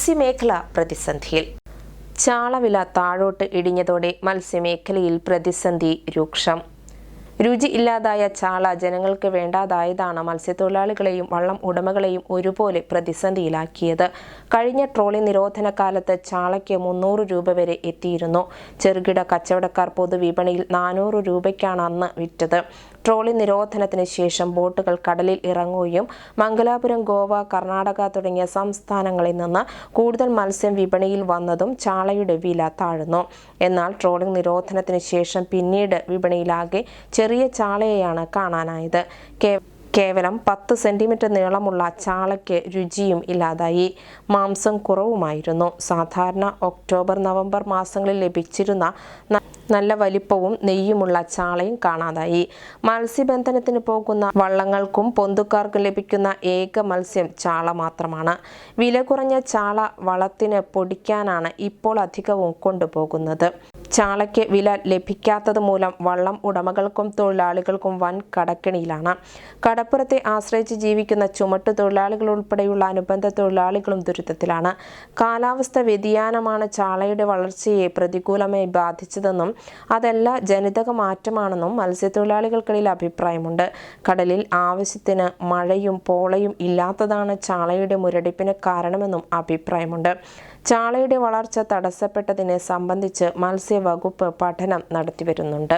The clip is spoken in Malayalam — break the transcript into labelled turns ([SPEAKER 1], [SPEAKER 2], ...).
[SPEAKER 1] മത്സ്യമേഖല പ്രതിസന്ധിയിൽ. ചാളവില താഴോട്ട് ഇടിഞ്ഞതോടെ മത്സ്യമേഖലയിൽ പ്രതിസന്ധി രൂക്ഷം. രുചി ഇല്ലാതായ ചാള ജനങ്ങൾക്ക് വേണ്ടാതായതാണ് മത്സ്യത്തൊഴിലാളികളെയും വള്ളം ഉടമകളെയും ഒരുപോലെ പ്രതിസന്ധിയിലാക്കിയത്. കഴിഞ്ഞ ട്രോളി നിരോധന കാലത്ത് ചാളയ്ക്ക് മുന്നൂറ് രൂപ വരെ എത്തിയിരുന്നു. ചെറുകിട കച്ചവടക്കാർ പൊതുവിപണിയിൽ നാനൂറ് രൂപയ്ക്കാണ് അന്ന് വിറ്റത്. ട്രോളിംഗ് നിരോധനത്തിന് ശേഷം ബോട്ടുകൾ കടലിൽ ഇറങ്ങുകയും മംഗലാപുരം ഗോവ കർണാടക തുടങ്ങിയ സംസ്ഥാനങ്ങളിൽ നിന്ന് കൂടുതൽ മത്സ്യം വിപണിയിൽ വന്നതും ചാളയുടെ വില താഴ്ന്നു. എന്നാൽ ട്രോളിംഗ് നിരോധനത്തിന് ശേഷം പിന്നീട് വിപണിയിലാകെ ചെറിയ ചാളയെയാണ് കാണാനായത്. കേ. കേവലം പത്ത് സെന്റിമീറ്റർ നീളമുള്ള ചാളയ്ക്ക് രുചിയും ഇല്ലാതായി. മാംസം കുറവുമായിരുന്നു. സാധാരണ ഒക്ടോബർ നവംബർ മാസങ്ങളിൽ ലഭിച്ചിരുന്ന നല്ല വലിപ്പവും നെയ്യുമുള്ള ചാളയും കാണാതായി. മത്സ്യബന്ധനത്തിന് പോകുന്ന വള്ളങ്ങൾക്കും പൊന്തുക്കാർക്കും ലഭിക്കുന്ന ഏക മത്സ്യം ചാള മാത്രമാണ്. വില കുറഞ്ഞ ചാള വളത്തിന് പൊടിക്കാനാണ് ഇപ്പോൾ അധികവും കൊണ്ടുപോകുന്നത്. ചാളയ്ക്ക് വില ലഭിക്കാത്തത് മൂലം വള്ളം ഉടമകൾക്കും തൊഴിലാളികൾക്കും വൻ കടക്കിണിയിലാണ്. കടപ്പുറത്തെ ആശ്രയിച്ച് ജീവിക്കുന്ന ചുമട്ട് തൊഴിലാളികൾ ഉൾപ്പെടെയുള്ള അനുബന്ധ തൊഴിലാളികളും ദുരിതത്തിലാണ്. കാലാവസ്ഥ വ്യതിയാനമാണ് ചാളയുടെ വളർച്ചയെ പ്രതികൂലമായി ബാധിച്ചതെന്നും അതല്ല ജനിതക മാറ്റമാണെന്നും മത്സ്യത്തൊഴിലാളികൾക്കിടയിൽ അഭിപ്രായമുണ്ട്. കടലിൽ ആവശ്യത്തിന് മഴയും പോളയും ഇല്ലാത്തതാണ് ചാളയുടെ മുരടിപ്പിന് കാരണമെന്നും അഭിപ്രായമുണ്ട്. ചാളയുടെ വളർച്ച തടസ്സപ്പെട്ടതിനെ സംബന്ധിച്ച് മത്സ്യവകുപ്പ് പഠനം നടത്തിവരുന്നുണ്ട്.